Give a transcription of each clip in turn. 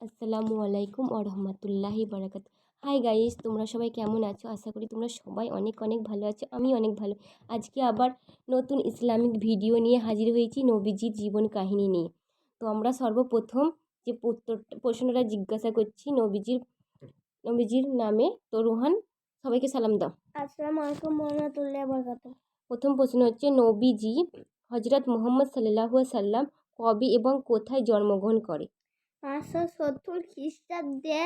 আসসালামু আলাইকুম ও রহমতুল্লাহি বারাকাত। হাই গাইস তোমরা সবাই কেমন আছো? আশা করি তোমরা সবাই অনেক অনেক ভালো আছো আমি অনেক ভালো। আজকে আবার নতুন ইসলামিক ভিডিও নিয়ে হাজির হয়েছি নবীজির জীবন কাহিনী নিয়ে। তো আমরা সর্বপ্রথম যে প্রশ্নটা জিজ্ঞাসা করছি নবীজির নবীজির নামে তো রোহান সবাইকে সালাম দাও। আসসালামু আলাইকুম রহমতুল্লাহ বরকাত। প্রথম প্রশ্ন হচ্ছে নবীজি হজরত মোহাম্মদ সাল্লাহু সাল্লাম কবে এবং কোথায় জন্মগ্রহণ করে? পাঁচশো সত্তর খ্রিস্টাব্দে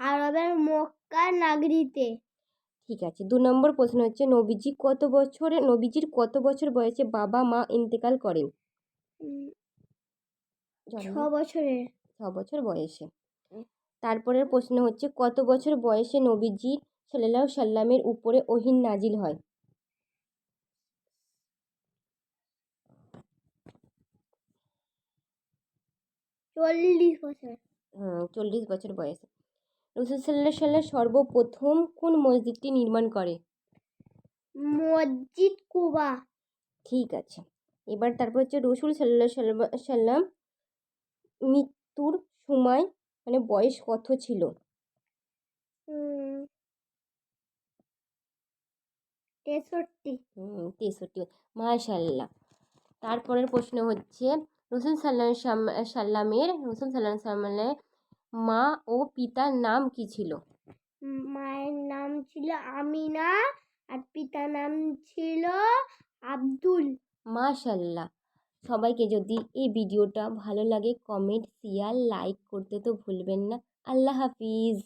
আরবের মক্কা নাগরিতে ঠিক আছে দু নম্বর প্রশ্ন হচ্ছে নবীজি কত বছরে নবীজির কত বছর বয়সে বাবা মা ইন্তেকাল করেন? ছ বছরের। ছ বছর বয়সে। তারপরের প্রশ্ন হচ্ছে কত বছর বয়সে নবীজি সাল্লাহ সাল্লামের উপরে ওহিন নাজিল হয়? চল্লিশ বছর। চল্লিশ বছর বয়সে। রসুল সাল্লাহ সর্বপ্রথম কোন মসজিদটি নির্মাণ করে? মসজিদ কুবা। ঠিক আছে। এবার তারপর হচ্ছে রসুল সাল্লাহ সাল্লাম সাল্লাম মৃত্যুর সময় মানে বয়স কত ছিল? তেষট্টি। হুম, তেষট্টি। মাশাল্লাহ তারপরের প্রশ্ন হচ্ছে রসুল সাল্লাহ সাল্লামের রসুল সাল্লাহ সাল্লামের মা ও পিতার নাম কি ছিল মায়ের নাম ছিল আমিনা আর পিতার নাম ছিল আব্দুল। মাশাল্লাহ। সবাইকে যদি এই ভিডিওটা ভালো লাগে কমেন্ট শেয়ার লাইক করতে তো ভুলবেন না। আল্লাহ হাফিজ।